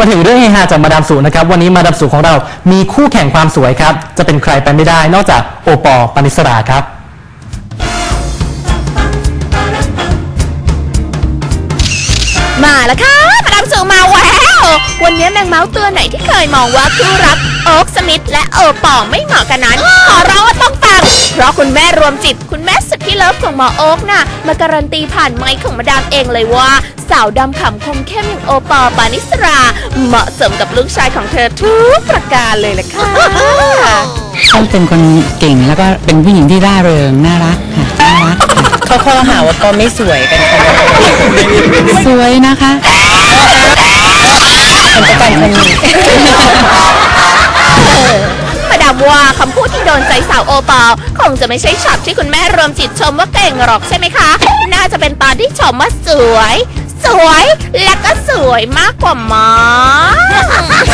มาถึงเรื่องเฮฮาจากมาดามสูนะครับ วันนี้มาดามสูของเรามีคู่แข่งความสวยครับ จะเป็นใครไปไม่ได้ นอกจากโอปอล์ปานิสราครับ มาแล้วค่ะมาดามสูมาแวววันนี้แมงเมาส์ตัวไหนที่เคยมองว่าคู่รักโอ๊กสมิธและโอปอไม่เหมาะกันนั้น ขอร้องว่าต้อง คุณแม่รวมจิต คุณแม่สุดที่เลิฟของหมอโอ๊กน่ะ มาการันตีผ่านไมค์ของมาดามเองเลยว่า สาวดำขำคมเข้มอย่างโอปอปานิสรา เหมาะสมกับลูกชายของเธอทุกประการเลยล่ะค่ะต้องเป็นคนเก่งแล้วก็เป็นผู้หญิงที่ร่าเริงน่ารักค่ะน่ารักค่ะเขาข้อหาว่าปอไม่สวยกันค่ะสวยนะคะคนประกันคนนี้มาดาม ว่าคำพูดที่โดนใจสาวโอปอลคงจะไม่ใช่ช็อตที่คุณแม่รวมจิตชมว่าเก่งหรอกใช่ไหมคะ น่าจะเป็นตอนที่ชมว่าสวย สวยและก็สวยมากกว่ามั้ง